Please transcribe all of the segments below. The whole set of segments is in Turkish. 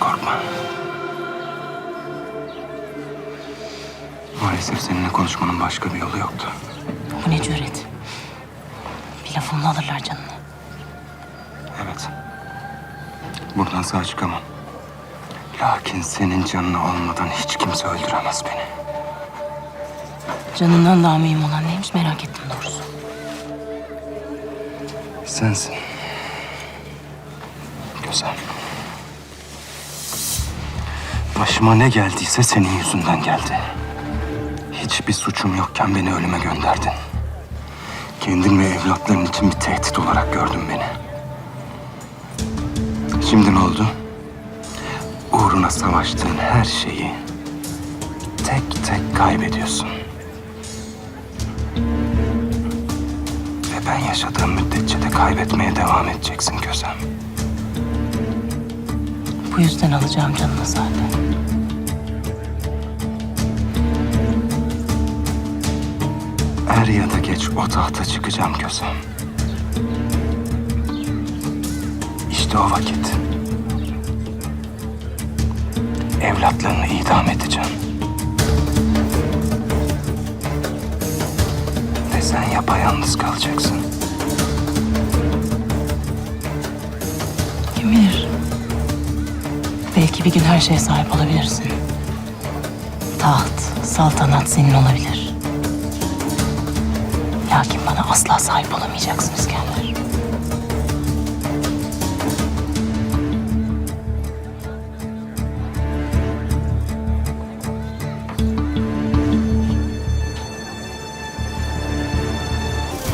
Korkma. Maalesef seninle konuşmanın başka bir yolu yoktu. Bu ne cüret? Bir lafımla alırlar canını. Evet. Buradan sağ çıkamam. Lakin senin canını olmadan hiç kimse öldüremez beni. Canından daha mühim olan neymiş merak ettim doğrusu. Sensin. Güzel. Başıma ne geldiyse senin yüzünden geldi. Hiçbir suçum yokken beni ölüme gönderdin. Kendin ve evlatların için bir tehdit olarak gördün beni. Şimdi ne oldu? Uğruna savaştığın her şeyi tek tek kaybediyorsun. Ve ben yaşadığım müddetçe de kaybetmeye devam edeceksin Gözem. Bu yüzden alacağım canını zaten. Er ya da geç o tahta çıkacağım Gözem. İşte o vakit. Evlatlarını idam edeceğim. Ve sen yapayalnız kalacaksın. Belki bir gün her şeye sahip olabilirsin. Taht, saltanat senin olabilir. Lakin bana asla sahip olamayacaksın İskender.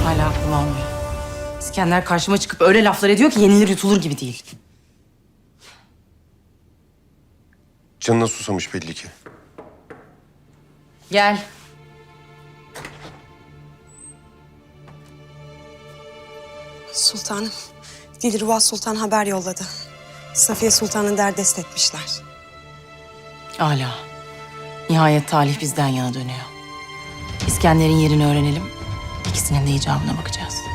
Hala aklım. İskender karşıma çıkıp öyle laflar ediyor ki yenilir yutulur gibi değil. Canına susamış belli ki. Gel. Sultanım, Dilruba Sultan haber yolladı. Safiye Sultan'ı derdest etmişler. Hala. Nihayet talih bizden yana dönüyor. İskender'in yerini öğrenelim. İkisinin de icabına bakacağız.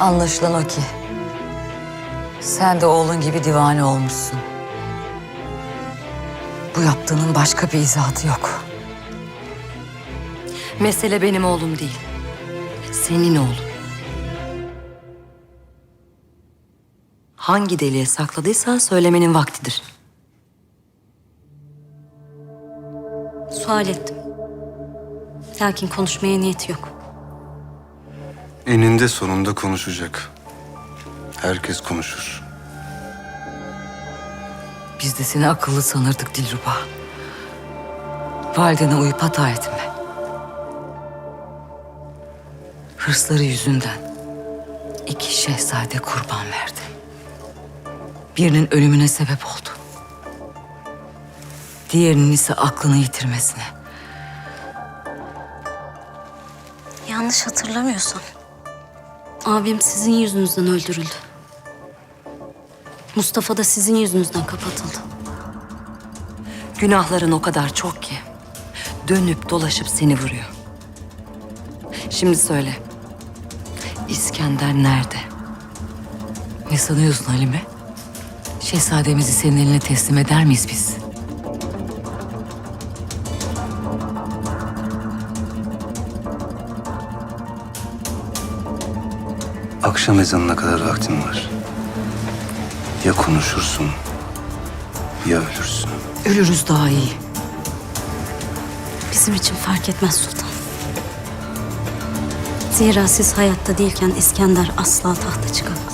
Anlaşılan o ki sen de oğlun gibi divane olmuşsun. Bu yaptığının başka bir izahatı yok. Mesele benim oğlum değil. Senin oğlun. Hangi deliğe sakladıysan söylemenin vaktidir. Sual ettim. Lakin konuşmaya niyeti yok. Eninde sonunda konuşacak. Herkes konuşur. Biz de seni akıllı sanırdık Dilruba. Validene uyup hata etme. Hırsları yüzünden iki şehzade kurban verdi. Birinin ölümüne sebep oldu. Diğerinin ise aklını yitirmesine. Yanlış hatırlamıyorsam. Abim sizin yüzünüzden öldürüldü. Mustafa da sizin yüzünüzden kapatıldı. Günahların o kadar çok ki dönüp dolaşıp seni vuruyor. Şimdi söyle. İskender nerede? Ne sanıyorsun Halime? Şehzademizi senin eline teslim eder miyiz biz? Akşam ezanına kadar vaktin var. Ya konuşursun ya ölürsün. Ölürüz daha iyi. Bizim için fark etmez sultan. Zira siz hayatta değilken İskender asla tahta çıkamaz.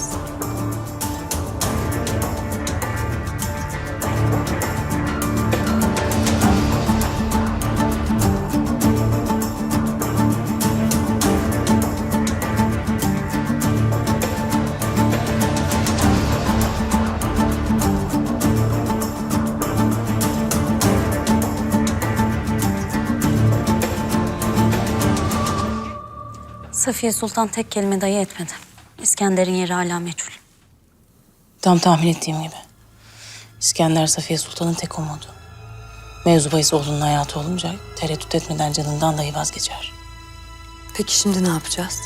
Safiye Sultan tek kelime dahi etmedi. İskender'in yeri hala meçhul. Tam tahmin ettiğim gibi. İskender Safiye Sultan'ın tek umudu. Mevzu bahis oğlunun hayatı olunca tereddüt etmeden canından dahi vazgeçer. Peki şimdi ne yapacağız?